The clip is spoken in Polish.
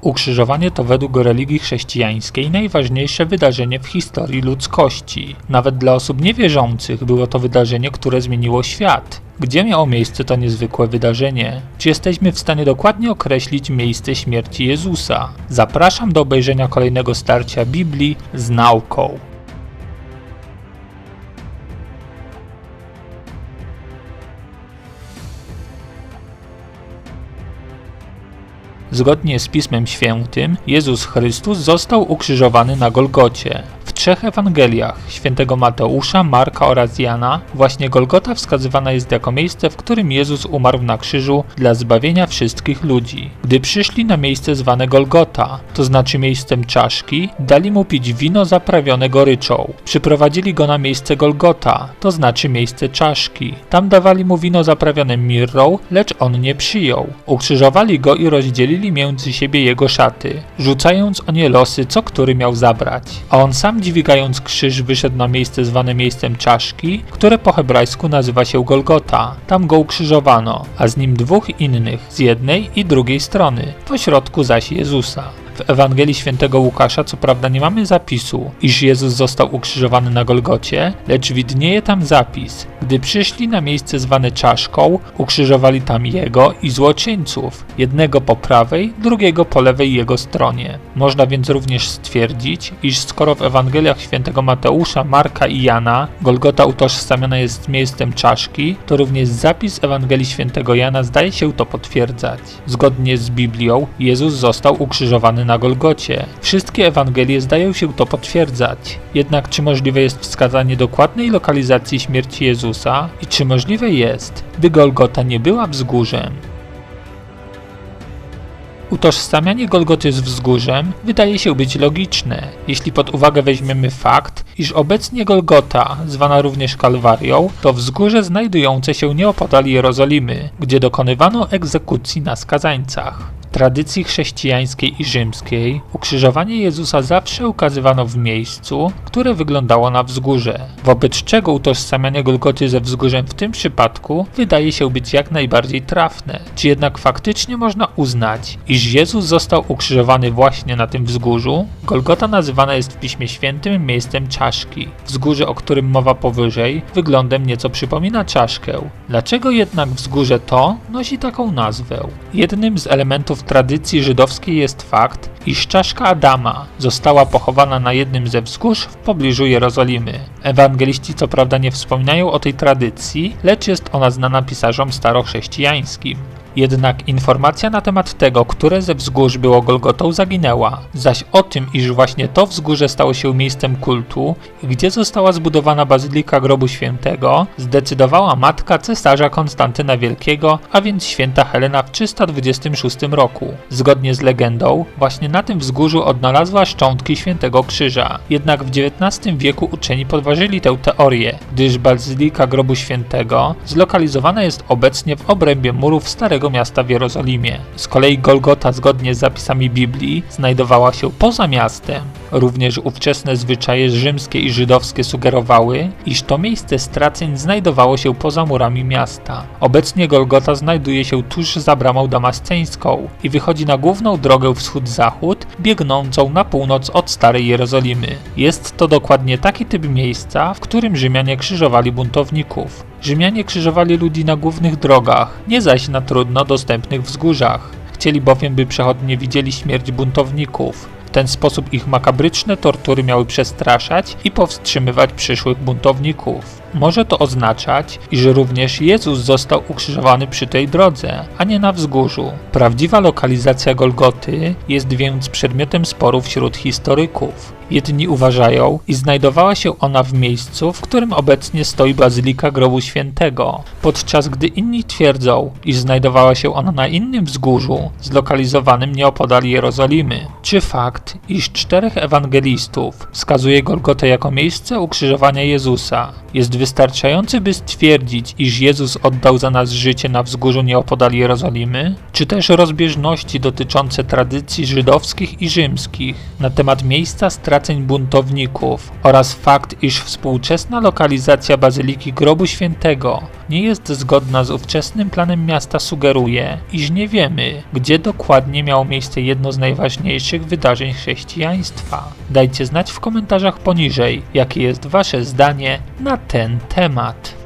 Ukrzyżowanie to według religii chrześcijańskiej najważniejsze wydarzenie w historii ludzkości. Nawet dla osób niewierzących było to wydarzenie, które zmieniło świat. Gdzie miało miejsce to niezwykłe wydarzenie? Czy jesteśmy w stanie dokładnie określić miejsce śmierci Jezusa? Zapraszam do obejrzenia kolejnego starcia Biblii z nauką. Zgodnie z Pismem Świętym, Jezus Chrystus został ukrzyżowany na Golgocie. Trzech Ewangeliach świętego Mateusza, Marka oraz Jana właśnie Golgota wskazywana jest jako miejsce, w którym Jezus umarł na krzyżu dla zbawienia wszystkich ludzi. Gdy przyszli na miejsce zwane Golgota, to znaczy miejscem czaszki, dali mu pić wino zaprawione goryczą. Przyprowadzili go na miejsce Golgota, to znaczy miejsce czaszki. Tam dawali mu wino zaprawione mirrą, lecz on nie przyjął. Ukrzyżowali go i rozdzielili między siebie jego szaty, rzucając o nie losy, co który miał zabrać. A on sam dźwigając krzyż wyszedł na miejsce zwane miejscem czaszki, które po hebrajsku nazywa się Golgota. Tam go ukrzyżowano, a z nim dwóch innych z jednej i drugiej strony, po środku zaś Jezusa. W Ewangelii Świętego Łukasza co prawda nie mamy zapisu, iż Jezus został ukrzyżowany na Golgocie, lecz widnieje tam zapis. Gdy przyszli na miejsce zwane czaszką, ukrzyżowali tam jego i złoczyńców, jednego po prawej, drugiego po lewej jego stronie. Można więc również stwierdzić, iż skoro w Ewangeliach Świętego Mateusza, Marka i Jana Golgota utożsamiana jest z miejscem czaszki, to również zapis Ewangelii Świętego Jana zdaje się to potwierdzać. Zgodnie z Biblią, Jezus został ukrzyżowany na Golgocie. Wszystkie Ewangelie zdają się to potwierdzać. Jednak czy możliwe jest wskazanie dokładnej lokalizacji śmierci Jezusa i czy możliwe jest, by Golgota nie była wzgórzem? Utożsamianie Golgoty z wzgórzem wydaje się być logiczne, jeśli pod uwagę weźmiemy fakt, iż obecnie Golgota, zwana również Kalwarią, to wzgórze znajdujące się nieopodal Jerozolimy, gdzie dokonywano egzekucji na skazańcach. Tradycji chrześcijańskiej i rzymskiej ukrzyżowanie Jezusa zawsze ukazywano w miejscu, które wyglądało na wzgórze, wobec czego utożsamianie Golgoty ze wzgórzem w tym przypadku wydaje się być jak najbardziej trafne. Czy jednak faktycznie można uznać, iż Jezus został ukrzyżowany właśnie na tym wzgórzu? Golgota nazywana jest w Piśmie Świętym miejscem czaszki. Wzgórze, o którym mowa powyżej, wyglądem nieco przypomina czaszkę. Dlaczego jednak wzgórze to nosi taką nazwę? Jednym z elementów tradycji żydowskiej jest fakt, iż czaszka Adama została pochowana na jednym ze wzgórz w pobliżu Jerozolimy. Ewangeliści co prawda nie wspominają o tej tradycji, lecz jest ona znana pisarzom starochrześcijańskim. Jednak informacja na temat tego, które ze wzgórz było Golgotą zaginęła, zaś o tym, iż właśnie to wzgórze stało się miejscem kultu gdzie została zbudowana Bazylika Grobu Świętego, zdecydowała matka cesarza Konstantyna Wielkiego, a więc święta Helena w 326 roku. Zgodnie z legendą, właśnie na tym wzgórzu odnalazła szczątki Świętego Krzyża. Jednak w XIX wieku uczeni podważyli tę teorię, gdyż Bazylika Grobu Świętego zlokalizowana jest obecnie w obrębie murów Starego miasta w Jerozolimie. Z kolei Golgota, zgodnie z zapisami Biblii, znajdowała się poza miastem. Również ówczesne zwyczaje rzymskie i żydowskie sugerowały, iż to miejsce straceń znajdowało się poza murami miasta. Obecnie Golgota znajduje się tuż za bramą damasceńską i wychodzi na główną drogę wschód-zachód, biegnącą na północ od Starej Jerozolimy. Jest to dokładnie taki typ miejsca, w którym Rzymianie krzyżowali buntowników. Rzymianie krzyżowali ludzi na głównych drogach, nie zaś na trudno dostępnych wzgórzach. Chcieli bowiem, by przechodnie widzieli śmierć buntowników. W ten sposób ich makabryczne tortury miały przestraszać i powstrzymywać przyszłych buntowników. Może to oznaczać, iż również Jezus został ukrzyżowany przy tej drodze, a nie na wzgórzu. Prawdziwa lokalizacja Golgoty jest więc przedmiotem sporów wśród historyków. Jedni uważają, iż znajdowała się ona w miejscu, w którym obecnie stoi Bazylika Grobu Świętego, podczas gdy inni twierdzą, iż znajdowała się ona na innym wzgórzu, zlokalizowanym nieopodal Jerozolimy. Czy fakt, iż czterech ewangelistów wskazuje Golgotę jako miejsce ukrzyżowania Jezusa, jest wystarczający, by stwierdzić, iż Jezus oddał za nas życie na wzgórzu nieopodal Jerozolimy? Czy też rozbieżności dotyczące tradycji żydowskich i rzymskich na temat miejsca straceń buntowników oraz fakt, iż współczesna lokalizacja Bazyliki Grobu Świętego nie jest zgodna z ówczesnym planem miasta, sugeruje, iż nie wiemy, gdzie dokładnie miało miejsce jedno z najważniejszych wydarzeń chrześcijaństwa. Dajcie znać w komentarzach poniżej, jakie jest Wasze zdanie na ten temat.